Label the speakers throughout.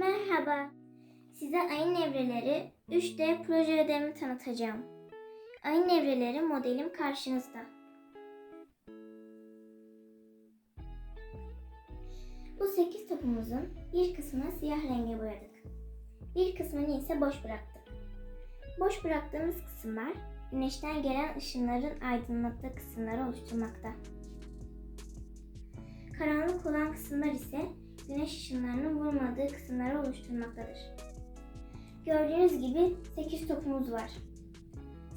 Speaker 1: Merhaba. Size ayın evreleri 3D proje ödevimi tanıtacağım. Ayın evreleri modelim karşınızda. Bu 8 topumuzun bir kısmını siyah renge boyadık. Bir kısmını ise boş bıraktık. Boş bıraktığımız kısımlar güneşten gelen ışınların aydınlattığı kısımları oluşturmakta. Karanlık olan kısımlar ise güneş ışınlarının vurmadığı kısımları oluşturmaktadır. Gördüğünüz gibi 8 topumuz var.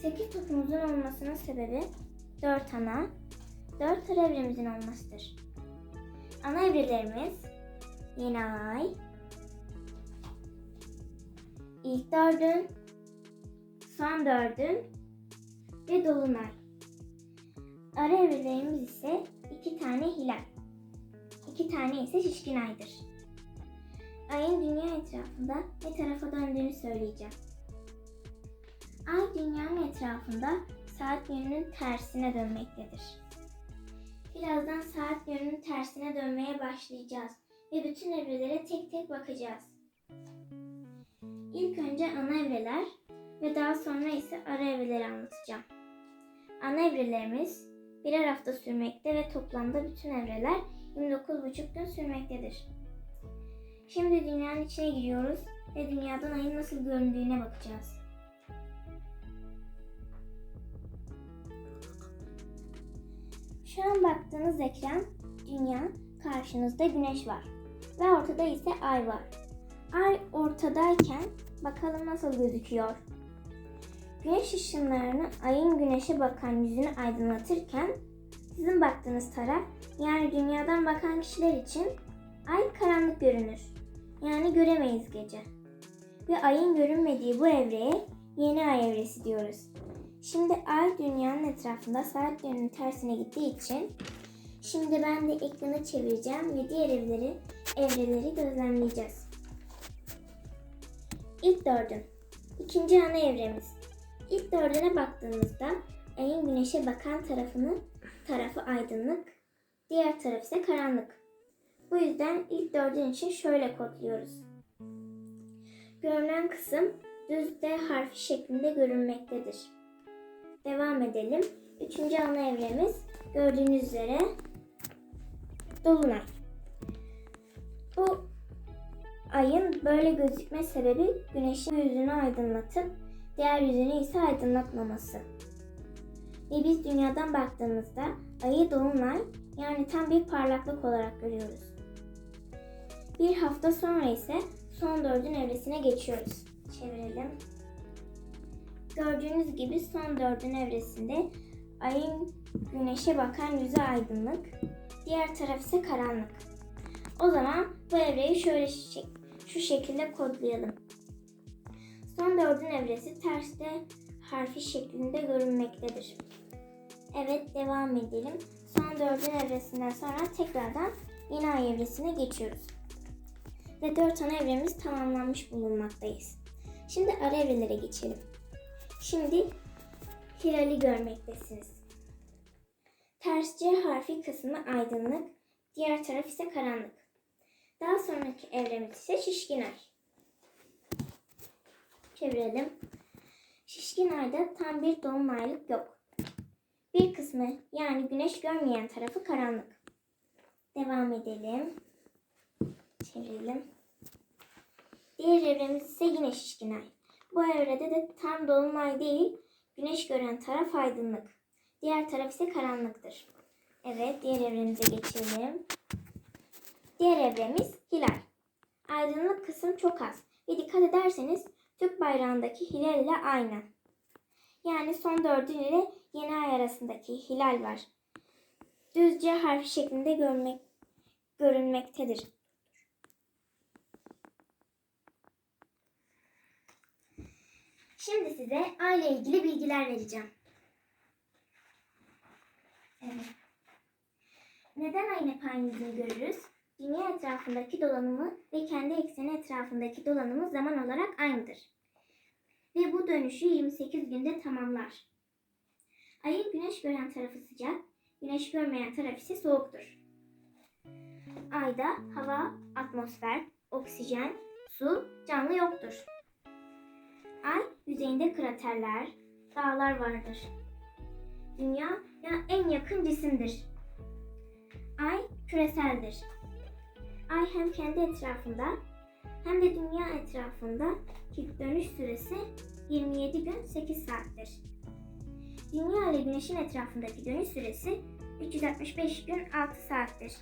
Speaker 1: 8 topumuzun olmasının sebebi 4 ana, 4 ara evremizin olmasıdır. Ana evrelerimiz yeni ay, ilk dördün, son dördün ve dolunay. Ara evrelerimiz ise iki tane hilal. İki tane ise şişkin aydır. Ayın dünya etrafında ne tarafa döndüğünü söyleyeceğim. Ay dünyanın etrafında saat yönünün tersine dönmektedir. Birazdan saat yönünün tersine dönmeye başlayacağız ve bütün evrelere tek tek bakacağız. İlk önce ana evreler ve daha sonra ise ara evreleri anlatacağım. Ana evrelerimiz birer hafta sürmekte ve toplamda bütün evreler 29,5 gün sürmektedir. Şimdi dünyanın içine giriyoruz ve dünyadan ayın nasıl göründüğüne bakacağız. Şu an baktığınız ekran dünya, karşınızda güneş var ve ortada ise ay var. Ay ortadayken bakalım nasıl gözüküyor. Güneş ışınlarını ayın güneşe bakan yüzünü aydınlatırken sizin baktığınız taraf yani dünyadan bakan kişiler için ay karanlık görünür. Yani göremeyiz gece. Ve ayın görünmediği bu evreye yeni ay evresi diyoruz. Şimdi ay dünyanın etrafında saat yönünün tersine gittiği için şimdi ben de ekranı çevireceğim ve diğer evleri, evreleri gözlemleyeceğiz. İlk dördün. İkinci ana evremiz. İlk dördüne baktığımızda ayın güneşe bakan tarafını tarafı aydınlık, diğer taraf ise karanlık. Bu yüzden ilk dördün için şöyle kodluyoruz. Görünen kısım düz D harfi şeklinde görünmektedir. Devam edelim. Üçüncü ana evremiz gördüğünüz üzere Dolunay. Bu ayın böyle gözükme sebebi güneşin yüzünü aydınlatıp diğer yüzünü ise aydınlatmaması. Ve biz dünyadan baktığımızda ayı dolunay yani tam bir parlaklık olarak görüyoruz. Bir hafta sonra ise son dördün evresine geçiyoruz. Çevirelim. Gördüğünüz gibi son dördün evresinde ayın güneşe bakan yüzü aydınlık, diğer taraf ise karanlık. O zaman bu evreyi şöyle şu şekilde kodlayalım. Son dördün evresi terste harfi şeklinde görünmektedir. Evet devam edelim. Son dördün evresinden sonra tekrardan yeni ay evresine geçiyoruz. Ve dört ana evremiz tamamlanmış bulunmaktayız. Şimdi ara evrelere geçelim. Şimdi hilali görmektesiniz. Ters C harfi kısmı aydınlık, diğer taraf ise karanlık. Daha sonraki evremiz ise şişkin ay. Çevirelim. Şişkin ayda tam bir dolunaylık yok. Bir kısmı yani güneş görmeyen tarafı karanlık. Devam edelim. Çevirelim. Diğer evremiz ise yine şişkin ay. Bu evrede de tam dolunay değil, güneş gören taraf aydınlık. Diğer taraf ise karanlıktır. Evet, diğer evremize geçelim. Diğer evremiz hilal. Aydınlık kısım çok az ve dikkat ederseniz Türk bayrağındaki hilal ile aynı. Yani son dördün ile yeni ay arasındaki hilal var. Düzce harfi şeklinde görmek, görünmektedir. Şimdi size ay ile ilgili bilgiler vereceğim. Evet. Neden ayın hep aynı görürüz? Dünya etrafındaki dolanımı ve kendi ekseni etrafındaki dolanımı zaman olarak aynıdır. Ve bu dönüşü 28 günde tamamlar. Ayın güneş gören tarafı sıcak, güneş görmeyen taraf ise soğuktur. Ayda hava, atmosfer, oksijen, su, canlı yoktur. Ay yüzeyinde kraterler, dağlar vardır. Dünya en yakın cisimdir. Ay küreseldir. Ay hem kendi etrafında hem de dünya etrafında ki dönüş süresi 27 gün 8 saattir. Dünya ile Güneş'in etrafındaki dönüş süresi 365 gün 6 saattir.